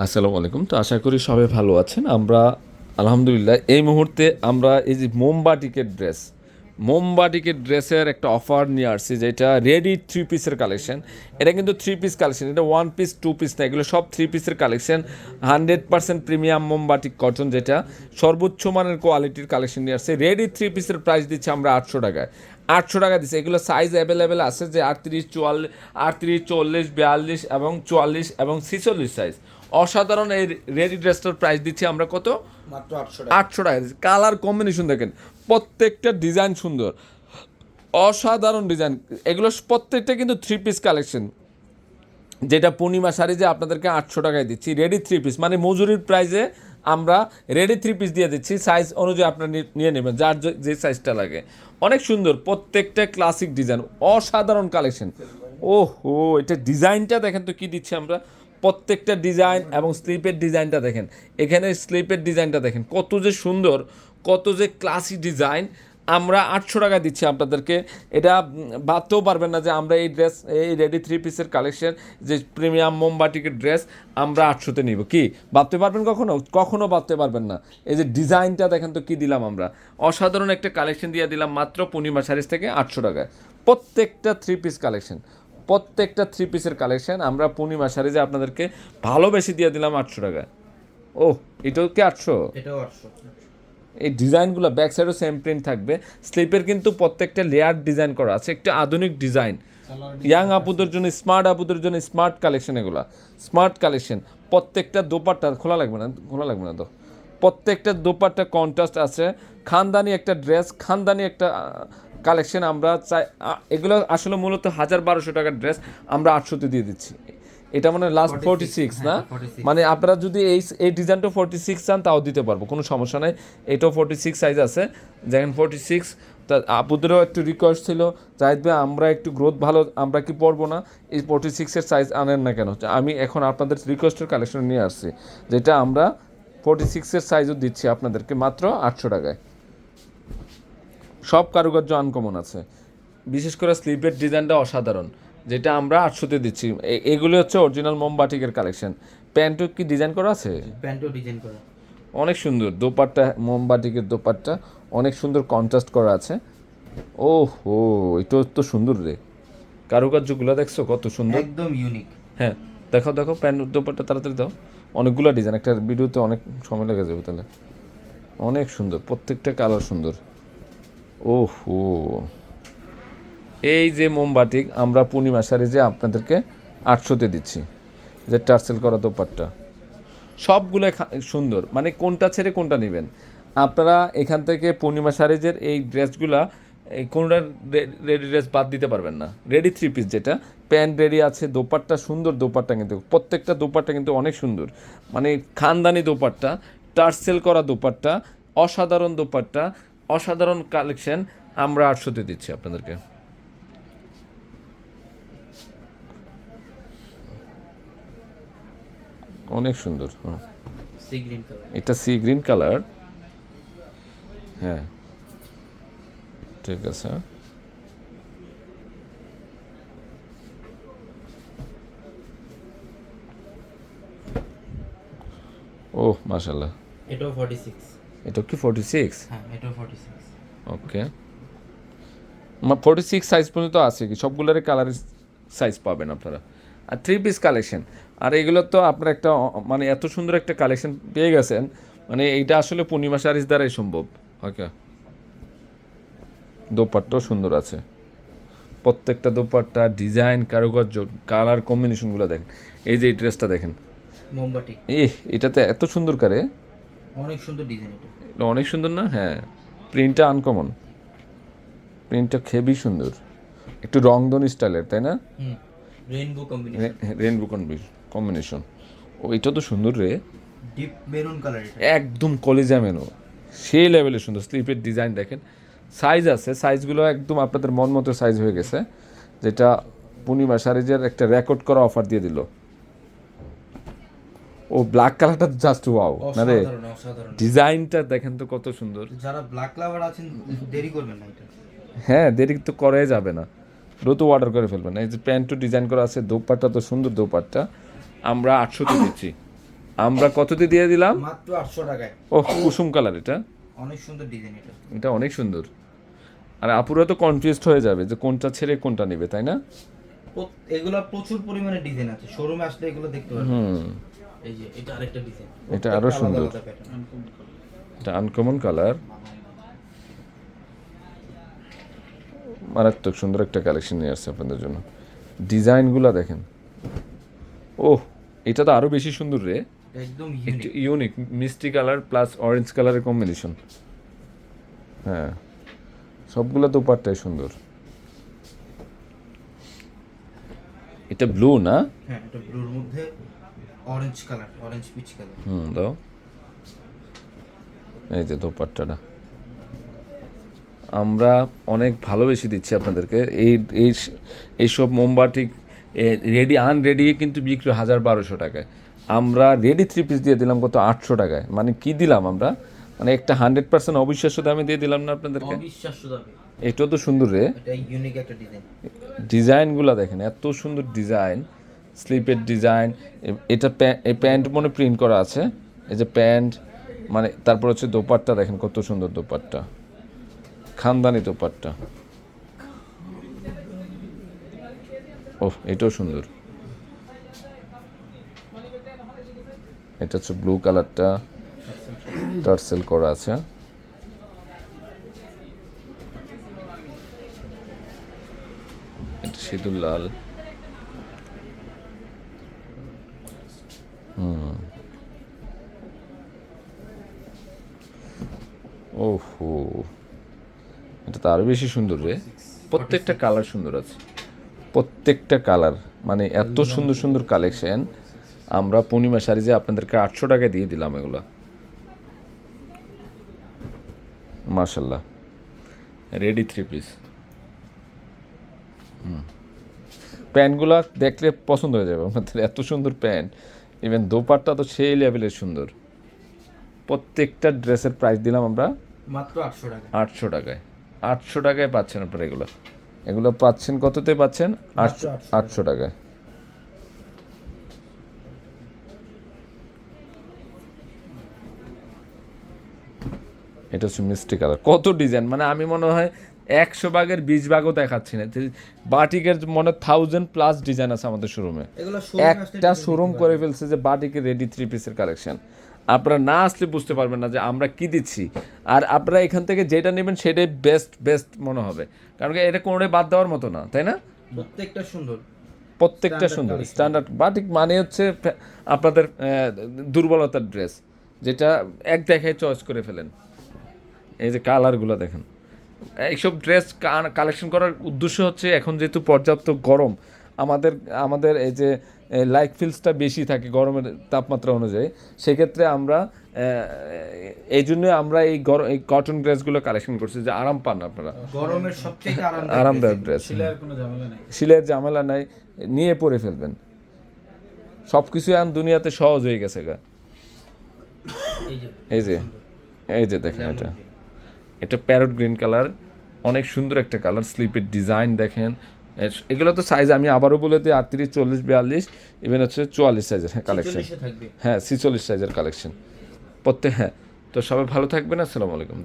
আসসালামু আলাইকুম। তো আশা করি সবাই ভালো আছেন। আমরা, আলহামদুলিল্লাহ, এই মুহূর্তে আমরা এই যে মোমবাটিকের ড্রেস মোমবাটিকের ড্রেসের একটা অফার নিয়ে আসছি, যেটা রেডি থ্রি পিসের কালেকশন এটা কিন্তু থ্রি পিস কালেকশন এটা ওয়ান পিস টু পিস না, এগুলো সব থ্রি পিসের কালেকশন হান্ড্রেড পার্সেন্ট প্রিমিয়াম মোমবাটিক কটন যেটা, সর্বোচ্চ মানের কোয়ালিটির কালেকশন নিয়ে আসছে। রেডি থ্রি পিসের প্রাইস দিচ্ছে আমরা আটশো টাকায়। আটশো টাকা দিচ্ছে। এগুলো সাইজ অ্যাভেলেবেল আছে যে আটত্রিশ, চুয়াল্লিশ, আটত্রিশ, চল্লিশ, বিয়াল্লিশ এবং চুয়াল্লিশ এবং ছিচল্লিশ সাইজ অসাধারণ এই রেডি ড্রেসটার প্রাইস দিচ্ছি আমরা কত? মাত্র আটশো টাকা। কালার কম্বিনেশন দেখেন প্রত্যেকটা ডিজাইন সুন্দর। অসাধারণ ডিজাইন এগুলো প্রত্যেকটা কিন্তু থ্রি পিস কালেকশন যেটা পূর্ণিমা শাড়ি যে আপনাদেরকে আটশো টাকায় দিচ্ছি রেডি থ্রি পিস মানে মজুরির প্রাইসে আমরা রেডি থ্রি পিস দিয়ে দিচ্ছি। সাইজ অনুযায়ী আপনারা নিয়ে নেবেন যার যে- যে সাইজটা লাগে। অনেক সুন্দর প্রত্যেকটা ক্লাসিক ডিজাইন অসাধারণ কালেকশন ও হো এটা ডিজাইনটা দেখেন তো কি দিচ্ছি আমরা? প্রত্যেকটা ডিজাইন এবং স্লিপের ডিজাইনটা দেখেন। এখানে স্লিপের ডিজাইনটা দেখেন। কত যে সুন্দর, কত যে ক্লাসি ডিজাইন। আমরা আটশো টাকা দিচ্ছি আপনাদেরকে। এটা ভাবতেও পারবেন না যে আমরা এই ড্রেস এই রেডি থ্রি পিসের কালেকশন যে প্রিমিয়াম মোমবাটিকের ড্রেস আমরা আটশোতে নিব। কি? ভাবতে পারবেন কখনো? কখনো ভাবতে পারবেন না। এই যে ডিজাইনটা দেখেন তো কি দিলাম আমরা। অসাধারণ একটা কালেকশন দিয়ে দিলাম মাত্র পূর্ণিমা শাড়িস থেকে আটশো টাকায়। প্রত্যেকটা থ্রি পিস কালেকশন প্রত্যেকটা থ্রি পিসের কালেকশন আমরা পূর্ণিমা শাড়িজে আপনাদেরকে ভালোবেসে দিয়ে দিলাম আটশো টাকা ও এটাও কি আটশো? এটাও আটশো। এই ডিজাইনগুলো ব্যাক সাইডও সেম প্রিন্ট থাকবে। স্লিপের কিন্তু প্রত্যেকটা লেয়ার ডিজাইন করা আছে একটা আধুনিক ডিজাইন ইয়াং আপুদের জন্য স্মার্ট আপুদের জন্য স্মার্ট কালেকশন এগুলো। স্মার্ট কালেকশন প্রত্যেকটা দোপাট্টা খোলা লাগবে না? খোলা লাগবে না তো? প্রত্যেকটা দোপাট্টা কন্ট্রাস্ট আছে। খানদানি একটা ড্রেস খানদানি একটা কালেকশন আমরা চাই এগুলো আসলে মূলত হাজার বারোশো টাকার ড্রেস আমরা আটশোতে দিয়ে দিচ্ছি। এটা মানে লাস্ট ফোরটি সিক্স না? হ্যাঁ, 46 মানে আপনারা যদি এই এই ডিজাইনটা ফোরটি সিক্স চান তাও দিতে পারব কোনো সমস্যা নাই। এটাও ফোরটি সিক্স সাইজ আছে। দেখেন ফোরটি সিক্স তা আপুদেরও একটু রিকোয়েস্ট ছিল জাহিদ ভাই আমরা একটু গ্রোথ ভালো আমরা কি পড়ব না? এই ফোরটি সিক্সের সাইজ আনেন না কেন? আমি এখন আপনাদের রিকোয়েস্টের কালেকশন নিয়ে আসছি যেটা আমরা ফোরটি সিক্সের সাইজও দিচ্ছি আপনাদেরকে মাত্র আটশো টাকায়। সব কারুকার্য আনকমন আছে। বিশেষ করে স্লিপের ডিজাইনটা অসাধারণ যেটা আমরা আটশোতে দিচ্ছি। এগুলো হচ্ছে অরিজিনাল মোমবাটিকের কালেকশন প্যান্টও কি ডিজাইন করা আছে? প্যান্টও ডিজাইন করা। অনেক সুন্দর দোপাট্টা মোমবাটিকের দোপাট্টা অনেক সুন্দর কন্ট্রাস্ট করা আছে। ও হো এটা তো সুন্দর রে। কারুকার্যগুলো দেখছ কত সুন্দর। একদম ইউনিক হ্যাঁ দেখো দেখো প্যান্ট দোপাট্টা তাড়াতাড়ি দাও। অনেকগুলো ডিজাইন একটা ভিডিওতে অনেক সময় লেগে যাবে তাহলে। অনেক সুন্দর প্রত্যেকটা কালার সুন্দর। ও হো এই যে মোমবাটিক আমরা পূর্ণিমা শাড়ি যে আপনাদেরকে আটশোতে দিচ্ছি, যে টার্সেল করা দোপাট্টা। সবগুলো সুন্দর। মানে কোনটা ছেড়ে কোনটা নেবেন? আপনারা এখান থেকে পূর্ণিমা শাড়িজের এই ড্রেসগুলা, এই কোনটা রেডি ড্রেস বাদ দিতে পারবেন না। রেডি থ্রি পিস যেটা। প্যান্ট রেডি আছে, দোপাট্টা সুন্দর দোপাট্টা কিন্তু, প্রত্যেকটা দোপাট্টা কিন্তু অনেক সুন্দর। মানে খানদানি দোপাট্টা, টার্সেল করা দোপাট্টা, অসাধারণ দোপাট্টা অসাধারণ কালেকশন আমরা আটশোতে দিচ্ছি আপনাদেরকে। অনেক সুন্দর হ্যাঁ। এটা সি গ্রিন কালার হ্যাঁ। ঠিক আছে। ও মাশাল্লাহ এটাও ফর্টি সিক্স এটা কি ফোর্টি সিক্স হ্যাঁ এটাও forty six okay forty six size পর্যন্ত আছে কি? সবগুলোর কালার সাইজ পাবেন আপনারা। আর থ্রি পিস কালেকশন আর এগুলো তো আপনার একটা মানে এত সুন্দর একটা কালেকশন পেয়ে গেছেন মানে এইটা আসলে পূর্ণিমা শাড়ির দ্বারাই সম্ভব। ওকে দোপাট্টাও সুন্দর আছে। প্রত্যেকটা দোপাট্টা ডিজাইন কারুকার্য কালার কম্বিনেশনগুলো দেখেন। এই যে এই ড্রেসটা দেখেন। মোমবাটি এ এটাতে এত সুন্দর করে অনেক সুন্দর ডিজাইন এটা। অনেক সুন্দর না? হ্যাঁ। প্রিন্টটা আনকমন প্রিন্টটা হেভি সুন্দর। একটু রংধনু স্টাইলের তাই না? রেইনবো কম্বিনেশন রেনবো কম্বিনেশন ও এটা তো সুন্দর রে। ডিপ মেরুন কালার এটা। একদম কলেজা মেনু সেই লেভেলের সুন্দর। স্লিপের ডিজাইন দেখেন। সাইজ আছে সাইজগুলো একদম আপনাদের মন মতো সাইজ হয়ে গেছে। যেটা পূর্ণিমা সারিজের একটা রেকর্ড করা অফার দিয়ে দিল। ও ব্ল্যাক কালারটা জাস্ট ওয়াও না রে? অসাধারণ অসাধারণ। ডিজাইনটা দেখেন তো কত সুন্দর। যারা ব্ল্যাক লাভার আছেন দেরি করবেন না এটা। হ্যাঁ দেরি তো করাই যাবে না। দ্রুত অর্ডার করে ফেলবেন। এই যে প্যান্টও ডিজাইন করা আছে দোপাট্টা তো সুন্দর দোপাট্টা। আমরা আটশোতে দিচ্ছি। আমরা কততে দিয়ে দিলাম? মাত্র আটশো টাকায়। ও কুসুম কালার এটা। অনেক সুন্দর ডিজাইন এটা। এটা অনেক সুন্দর। আর আপুরা তো কনফিউজড হয়ে যাবে যে কোনটা ছেড়ে কোনটা নেবে তাই না? এগুলা প্রচুর পরিমাণে ডিজাইন আছে। শোরুমে আসলে এগুলো দেখতে পারবেন। হুম। এই যে এটা আরেকটা ডিজাইন এটা আরও সুন্দর। এটা আনকমন কালার মারাত্মক সুন্দর একটা কালেকশন নিয়ে আসছে আপনাদের জন্য। ডিজাইনগুলো দেখেন। ওহ এটা তো আরও বেশি সুন্দর রে। একদম ইউনিক ইউনিক মিষ্টি কালার প্লাস অরেঞ্জ কালারের কম্বিনেশন হ্যাঁ। সবগুলো তো পারটাই সুন্দর। এটা ব্লু না? হ্যাঁ এটা ব্লুর মধ্যে orange colour orange peach colour হুম দাও। এই যে দোপাট্টাটা আমরা অনেক ভালোবেসে দিচ্ছি আপনাদেরকে। এই এই এইসব মোমবাটি রেডি আনরেডি কিন্তু বিক্রি হাজার বারোশো টাকায়। আমরা রেডি থ্রি পিস দিয়ে দিলাম কত আটশো টাকায়। মানে কি দিলাম আমরা? মানে একটা হান্ড্রেড পার্সেন্ট অবিশ্বাস্য দামে দিয়ে দিলাম না আপনাদেরকে? অবিশ্বাস্য দামে। এটাও তো সুন্দর রে। এটা ইউনিক একটা ডিজাইন ডিজাইনগুলো দেখেন এত সুন্দর ডিজাইন স্লিপের ডিজাইন এটা এই প্যান্ট মনে প্রিন্ট করা আছে। এই যে প্যান্ট মানে তারপর হচ্ছে দোপাট্টা দেখেন কত সুন্দর দোপাট্টা। খানদানি দোপাট্টা। ওহ এটাও সুন্দর। এটা হচ্ছে ব্লু কালারটা টার্সেল করা আছে। সিঁদুর লাল। ওহো। এটা তো আরও বেশি সুন্দর রে। প্রত্যেকটা কালার সুন্দর আছে। প্রত্যেকটা কালার মানে এত সুন্দর সুন্দর কালেকশন আমরা পূর্ণিমা শাড়ি যে আপনাদেরকে আটশো টাকা দিয়ে দিলাম এগুলো। মার্শাল্লাহ রেডি থ্রি পিস প্যান্টগুলো দেখলে পছন্দ হয়ে যাবে। আমাদের এত সুন্দর প্যান্ট ইভেন দোপাট্টা তো সেই লেভেলের সুন্দর। প্রত্যেকটা ড্রেসের প্রাইস দিলাম আমরা মাত্র আটশো টাকা আটশো টাকায়। আটশো টাকায় পাচ্ছেন আপনারা এগুলো। এগুলো পাচ্ছেন কততে পাচ্ছেন? আটশো আটশো টাকায়। এটা হচ্ছে মিষ্টি কালার। কত ডিজাইন মানে আমি মনে হয় একশো ভাগের বিশ ভাগও দেখাচ্ছি না। বাটিকের মনে থাউজেন্ড প্লাস ডিজাইন আছে আমাদের শোরুমে একটা শোরুম করে ফেলছে। যে বাটিকের রেডি থ্রি পিসের কালেকশন আপনারা না আসলে বুঝতে পারবেন না যে আমরা কি দিচ্ছি। আর আপনারা এখান থেকে যেটা নেবেন সেটাই বেস্ট বেস্ট মনে হবে। কারণ এটা কোনোটাই বাদ দেওয়ার মতো না তাই না? প্রত্যেকটা সুন্দর। প্রত্যেকটা সুন্দর। স্ট্যান্ডার্ড বাটিক মানে হচ্ছে আপনাদের দুর্বলতার ড্রেস যেটা এক দেখায় চয়েস করে ফেলেন। এই যে কালারগুলো দেখেন। এইসব ড্রেস কালেকশন করার উদ্দেশ্য হচ্ছে এখন যেহেতু পর্যাপ্ত গরম আমাদের আমাদের এই যে লাইক ফিলসটা বেশি থাকে গরমের তাপমাত্রা অনুযায়ী সেক্ষেত্রে আমরা এই জন্য আমরা এই গরম এই কটন ড্রেসগুলো কালেকশন করছি যে আরাম পান আপনারা। গরমের সবচেয়ে আরামদায়ক আরামদায়ক ড্রেস সিলাইয়ের শিলের ঝামেলা নাই। নিয়ে পরে ফেলবেন। সব কিছু এখন দুনিয়াতে সহজ হয়ে গেছে গা। এই যে। এই যে দেখেন এটা। এটা প্যারট গ্রিন কালার অনেক সুন্দর একটা কালার স্লিপের ডিজাইন দেখেন। এগুলো তো সাইজ আমি আবারও বলে দিই আটত্রিশ চল্লিশ বিয়াল্লিশ ইভেন হচ্ছে চুয়াল্লিশ সাইজের হ্যাঁ কালেকশন হ্যাঁ ছিচল্লিশ সাইজের কালেকশন প্রত্যেক হ্যাঁ তো সবাই ভালো থাকবেন আসসালামু আলাইকুম।